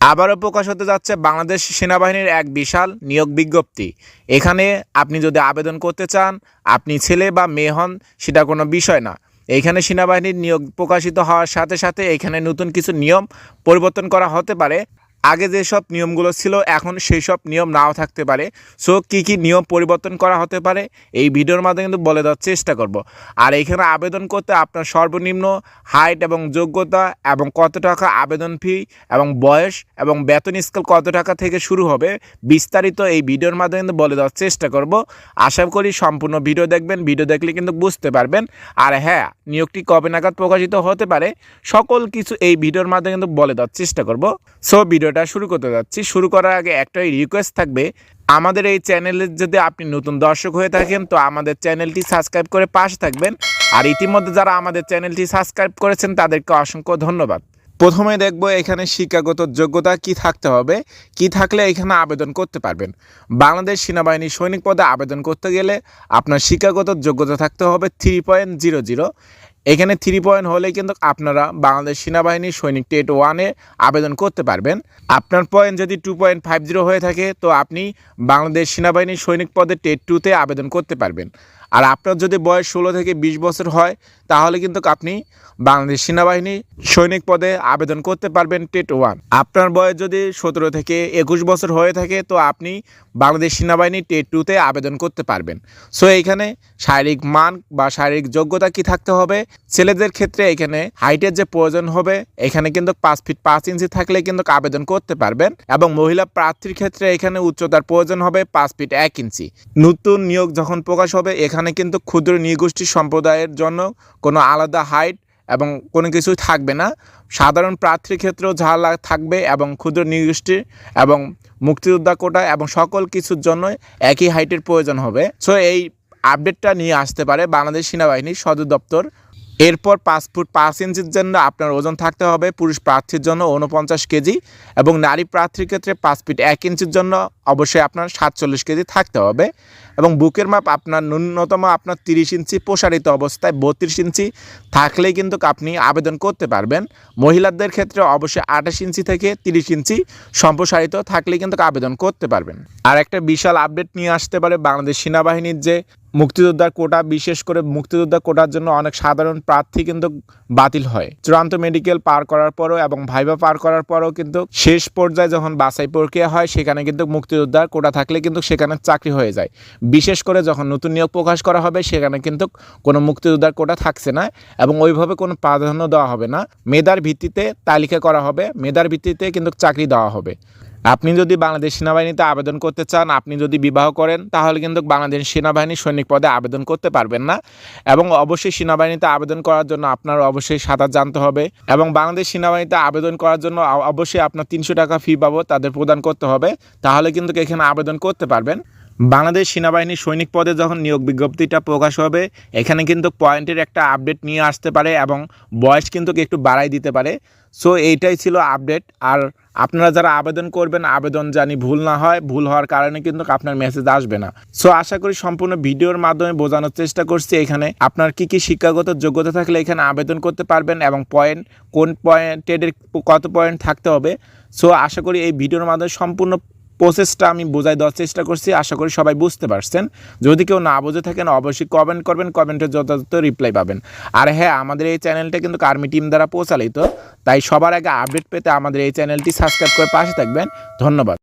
আবারও প্রকাশ হতে যাচ্ছে বাংলাদেশ সেনাবাহিনীর এক বিশাল নিয়োগ বিজ্ঞপ্তি। এখানে আপনি যদি আবেদন করতে চান, আপনি ছেলে বা মেয়ে হন, সেটা কোনো বিষয় না। এখানে সেনাবাহিনীর নিয়োগ প্রকাশিত হওয়ার সাথে সাথে এখানে নতুন কিছু নিয়ম পরিবর্তন করা হতে পারে। আগে যেসব নিয়মগুলো ছিল, এখন সেই সব নিয়ম নাও থাকতে পারে। সো, কী কী নিয়ম পরিবর্তন করা হতে পারে, এই ভিডিওর মাধ্যমে কিন্তু বলে দেওয়ার চেষ্টা করব। আর এখানে আবেদন করতে আপনার সর্বনিম্ন হাইট এবং যোগ্যতা এবং কত টাকা আবেদন ফি এবং বয়স এবং বেতন স্কেল কত টাকা থেকে শুরু হবে, বিস্তারিত এই ভিডিওর মাধ্যমে কিন্তু বলে দেওয়ার চেষ্টা করব। আশা করি সম্পূর্ণ ভিডিও দেখবেন, ভিডিও দেখলে কিন্তু বুঝতে পারবেন। আর হ্যাঁ নিয়োগটি কবে নাগাদ প্রকাশিত হতে পারে, সকল কিছু এই ভিডিওর মাধ্যমে কিন্তু বলে দেওয়ার চেষ্টা করব। সো, ভিডিওটা শুরু করতে যাচ্ছি। শুরু করার আগে একটাই রিকোয়েস্ট থাকবে, আমাদের এই চ্যানেলে যদি আপনি নতুন দর্শক হয়ে থাকেন, তো আমাদের চ্যানেলটি সাবস্ক্রাইব করে পাশে থাকবেন। আর ইতিমধ্যে যারা আমাদের চ্যানেলটি সাবস্ক্রাইব করেছেন, তাদেরকে অসংখ্য ধন্যবাদ। প্রথমে দেখব এখানে শিক্ষাগত যোগ্যতা কি থাকতে হবে, কি থাকলে এখানে আবেদন করতে পারবেন। বাংলাদেশ সেনাবাহিনী সৈনিক পদে আবেদন করতে গেলে আপনার শিক্ষাগত যোগ্যতা থাকতে হবে থ্রি পয়েন্ট জিরো জিরো এখানে থ্রি পয়েন্ট হলে কিন্তু আপনারা বাংলাদেশ সেনাবাহিনীর সৈনিক টেট ওয়ানে আবেদন করতে পারবেন। আপনার পয়েন্ট যদি টু পয়েন্ট ফাইভ জিরো হয়ে থাকে, তো আপনি বাংলাদেশ সেনাবাহিনীর সৈনিক পদে টেট টুতে আবেদন করতে পারবেন। আর আপনার যদি বয়স ষোলো থেকে বিশ বছর হয়, তাহলে কিন্তু আপনি বাংলাদেশ সেনাবাহিনী সৈনিক পদে আবেদন করতে পারবেন টেট ওয়ান। আপনার বয়স যদি সতেরো থেকে একুশ বছর হয়ে থাকে, তো আপনি বাংলাদেশ সেনাবাহিনী টেট টুতে আবেদন করতে পারবেন। সো এইখানে শারীরিক মান বা শারীরিক যোগ্যতা কি থাকতে হবে? ছেলেদের ক্ষেত্রে এখানে হাইটের যে প্রয়োজন হবে, এখানে কিন্তু পাঁচ ফিট পাঁচ ইঞ্চি থাকলে কিন্তু আবেদন করতে পারবেন এবং মহিলা প্রার্থীর ক্ষেত্রে এখানে উচ্চতার প্রয়োজন হবে পাঁচ ফিট এক ইঞ্চি। নতুন নিয়োগ যখন প্রকাশ হবে, এখানে কিন্তু ক্ষুদ্র নৃগোষ্ঠী সম্প্রদায়ের জন্য কোনো আলাদা হাইট এবং কোনো কিছুই থাকবে না। সাধারণ প্রার্থীর ক্ষেত্রেও যা থাকবে এবং ক্ষুদ্র নৃগোষ্ঠী এবং মুক্তিযোদ্ধা কোটা এবং সকল কিছুর জন্য একই হাইটের প্রয়োজন হবে। সো এই আপডেটটা নিয়ে আসতে পারে বাংলাদেশ সেনাবাহিনীর সদর দপ্তর এরপর পাঁচ ফুট পাঁচ ইঞ্চির জন্য আপনার ওজন থাকতে হবে পুরুষ প্রার্থীর জন্য উনপঞ্চাশ কেজি এবং নারী প্রার্থীর ক্ষেত্রে পাঁচ ফিট এক ইঞ্চির জন্য অবশ্যই আপনার সাতচল্লিশ কেজি থাকতে হবে এবং বুকের মাপ আপনার ন্যূনতম আপনার তিরিশ ইঞ্চি প্রসারিত অবস্থায় বত্রিশ ইঞ্চি থাকলেই কিন্তু আপনি আবেদন করতে পারবেন। মহিলাদের ক্ষেত্রে অবশ্যই আঠাশ ইঞ্চি থেকে তিরিশ ইঞ্চি সম্প্রসারিত থাকলেই কিন্তু আবেদন করতে পারবেন। আর একটা বিশাল আপডেট নিয়ে আসতে পারে বাংলাদেশ সেনাবাহিনীর যে মুক্তিযোদ্ধার কোটা, বিশেষ করে মুক্তিযোদ্ধা কোটার জন্য অনেক সাধারণ প্রার্থী কিন্তু বাতিল হয়। চূড়ান্ত মেডিকেল পার করার পরও এবং ভাইবা পার করার পরও কিন্তু শেষ পর্যায়ে যখন বাছাই প্রক্রিয়া হয়, সেখানে কিন্তু মুক্তিযোদ্ধার কোটা থাকলে কিন্তু সেখানে চাকরি হয়ে যায়। বিশেষ করে যখন নতুন নিয়োগ প্রকাশ করা হবে, সেখানে কিন্তু কোনো মুক্তিযোদ্ধার কোটা থাকছে না এবং ওইভাবে কোনো প্রাধান্য দেওয়া হবে না। মেধার ভিত্তিতে তালিকা করা হবে। মেধার ভিত্তিতে কিন্তু চাকরি দেওয়া হবে। আপনি যদি বাংলাদেশ সেনাবাহিনীতে আবেদন করতে চান, আপনি যদি বিবাহ করেন, তাহলে কিন্তু বাংলাদেশ সেনাবাহিনী সৈনিক পদে আবেদন করতে পারবেন না। এবং অবশ্যই সেনাবাহিনীতে আবেদন করার জন্য আপনার অবশ্যই সাঁতার জানতে হবে। এবং বাংলাদেশ সেনাবাহিনীতে আবেদন করার জন্য অবশ্যই আপনার তিনশো টাকা ফি বাবদ তাদের প্রদান করতে হবে। তাহলে কিন্তু এখানে আবেদন করতে পারবেন। বাংলাদেশ সেনাবাহিনীর সৈনিক পদে যখন নিয়োগ বিজ্ঞপ্তিটা প্রকাশ হবে, এখানে কিন্তু পয়েন্টের একটা আপডেট নিয়ে আসতে পারে এবং বয়স কিন্তু একটু বাড়াই দিতে পারে। সো এইটাই ছিল আপডেট। আর আপনারা যারা আবেদন করবেন, আবেদন জানি ভুল না হয়, ভুল হওয়ার কারণে কিন্তু আপনার মেসেজ আসবে না। সো আশা করি সম্পূর্ণ ভিডিওর মাধ্যমে বোঝানোর চেষ্টা করছি এখানে। আপনার কি কি শিক্ষাগত যোগ্যতা থাকলে এখানে আবেদন করতে পারবেন এবং পয়েন্ট কোন পয়েন্টের কত পয়েন্ট থাকতে হবে। সো আশা করি এই ভিডিওর মাধ্যমে সম্পূর্ণ প্রসেসটা আমি বোঝাই দেওয়ার চেষ্টা করছি, আশা করি সবাই বুঝতে পারছেন। যদি কেউ না বুঝে থাকেন, অবশ্যই কমেন্ট করবেন কমেন্টের যথাযথ রিপ্লাই পাবেন। আর হ্যাঁ আমাদের এই চ্যানেলটা কিন্তু আর্মি টিম দ্বারা প্রচালিত, তাই সবার আগে আপডেট পেতে আমাদের এই চ্যানেলটি সাবস্ক্রাইব করে পাশে থাকবেন। ধন্যবাদ।